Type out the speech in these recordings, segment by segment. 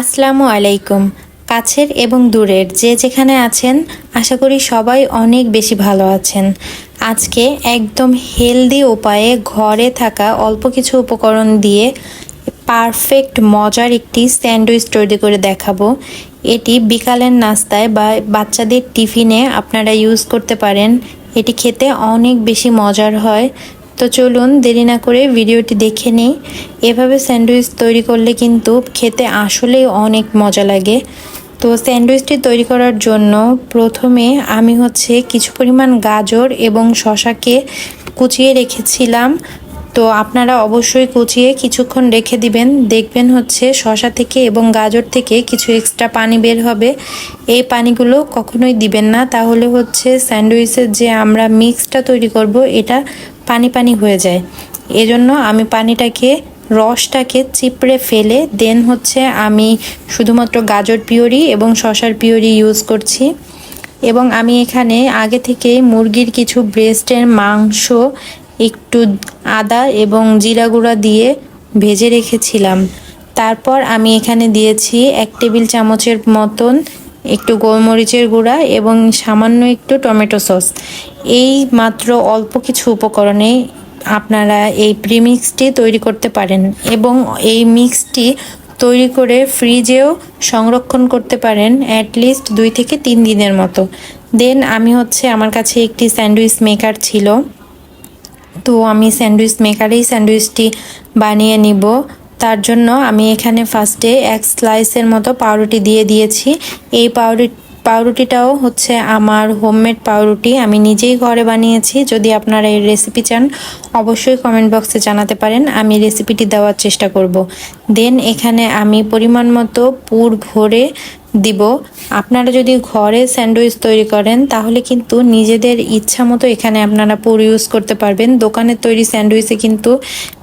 আসসালামু আলাইকুম। কাছের এবং দূরের যে যেখানে আছেন, আশা করি সবাই অনেক বেশি ভালো আছেন। আজকে একদম হেলদি উপায়ে ঘরে থাকা অল্প কিছু উপকরণ দিয়ে পারফেক্ট মজার একটি স্যান্ডউইচ তৈরি করে দেখাবো। এটি বিকালের নাস্তায় বা বাচ্চাদের টিফিনে আপনারা ইউজ করতে পারেন। এটি খেতে অনেক বেশি মজার হয়। তো চলুন দেরি না করে ভিডিওটি দেখে নিই। এভাবে স্যান্ডউইচ তৈরি করলে কিন্তু খেতে আসলেই অনেক মজা লাগে। তো স্যান্ডউইচটি তৈরি করার জন্য প্রথমে আমি হচ্ছে কিছু পরিমাণ গাজর এবং শশাকে কুচিয়ে রেখেছিলাম। তো আপনারা অবশ্যই কুচিয়ে কিছুক্ষণ রেখে দিবেন। দেখবেন হচ্ছে শশা থেকে এবং গাজর থেকে কিছু এক্সট্রা পানি বের হবে। এই পানিগুলো কখনোই দিবেন না। তাহলে হচ্ছে স্যান্ডউইচের যে আমরা মিক্সটা তৈরি করব, এটা পানি পানি হয়ে যায়। এজন্য আমি পানিটাকে, রসটাকে চিপড়ে ফেলে, দেন হচ্ছে আমি শুধুমাত্র গাজর পিওরি এবং শশার পিওরি ইউজ করছি। এবং আমি এখানে আগে থেকে মুরগির কিছু ব্রেস্টের মাংস, একটু আদা এবং জিরা গুঁড়া দিয়ে ভেজে রেখেছিলাম। তারপর আমি এখানে দিয়েছি এক টেবিল চামচের মতন একটু গোলমরিচের গুঁড়া এবং সামান্য একটু টমেটো সস। এই মাত্র অল্প কিছু উপকরণে আপনারা এই প্রিমিক্সটি তৈরি করতে পারেন এবং এই মিক্সটি তৈরি করে ফ্রিজেও সংরক্ষণ করতে পারেন অ্যাটলিস্ট দুই থেকে তিন দিনের মতো। দেন আমি হচ্ছে আমার কাছে একটি স্যান্ডউইচ মেকার ছিল। তো আমি স্যান্ডউইচ মেকারেই স্যান্ডউইচটি বানিয়ে নিব। তার জন্য আমি এখানে ফার্স্টে এক স্লাইসের মতো পাউরুটি দিয়ে দিয়েছি। এই পাউরুটি, পাউরুটিটাও হচ্ছে আমার হোমমেড পাউরুটি। আমি নিজেই ঘরে বানিয়েছি। যদি আপনারা এই রেসিপি চান, অবশ্যই কমেন্ট বক্সে জানাতে পারেন। আমি রেসিপিটি দেওয়ার চেষ্টা করব। দেন এখানে আমি পরিমাণ মতো পুর ভরে দিব। আপনারা যদি ঘরে স্যান্ডউইচ তৈরি করেন, তাহলে কিন্তু নিজেদের ইচ্ছা মতো এখানে আপনারা পুর ইউজ করতে পারবেন। দোকানের তৈরি স্যান্ডউইচে কিন্তু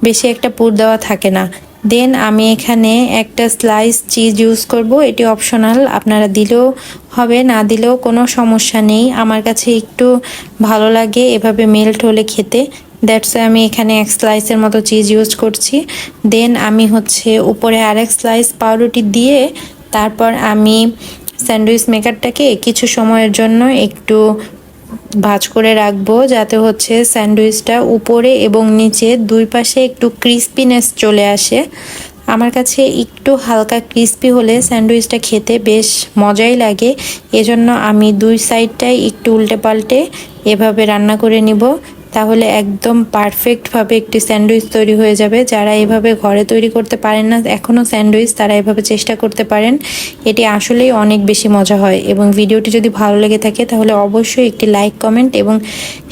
বেশি একটা পুর দেওয়া থাকে না। দেন আমি এখানে একটা স্লাইস চিজ ইউজ করব। এটি অপশনাল আপনারা দিলেও হবে, না দিলেও কোনো সমস্যা নেই। আমার কাছে একটু ভালো লাগে এভাবে মেল্ট হলে খেতে। দ্যাটস আমি এখানে এক স্লাইসের মতো চিজ ইউজ করছি। দেন আমি হচ্ছে উপরে আরেক স্লাইস পাউরুটি দিয়ে তারপর আমি স্যান্ডউইচ মেকারটাকে কিছু সময়ের জন্য একটু ভাজ করে রাখব যাতে হচ্ছে স্যান্ডউইচটা উপরে এবং নিচে দুই পাশে একটু ক্রিসপিনেস চলে আসে। আমার কাছে একটু হালকা ক্রিসপি হলে স্যান্ডউইচটা খেতে বেশ মজাই লাগে। এজন্য আমি দুই সাইডটাই একটু উল্টে পাল্টে এভাবে রান্না করে নিব। তাহলে একদম পারফেক্টভাবে একটি স্যান্ডউইচ তৈরি হয়ে যাবে। যারা এভাবে ঘরে তৈরি করতে পারেন না এখনও স্যান্ডউইচ তারা এভাবে চেষ্টা করতে পারেন। এটি আসলেই অনেক বেশি মজা হয় এবং ভিডিওটি যদি ভালো লেগে থাকে তাহলে অবশ্যই একটি লাইক কমেন্ট এবং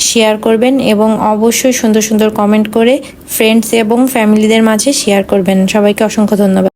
শেয়ার করবেন এবং অবশ্যই সুন্দর সুন্দর কমেন্ট করে ফ্রেন্ডস এবং ফ্যামিলিদের মাঝে শেয়ার করবেন। সবাইকে অসংখ্য ধন্যবাদ।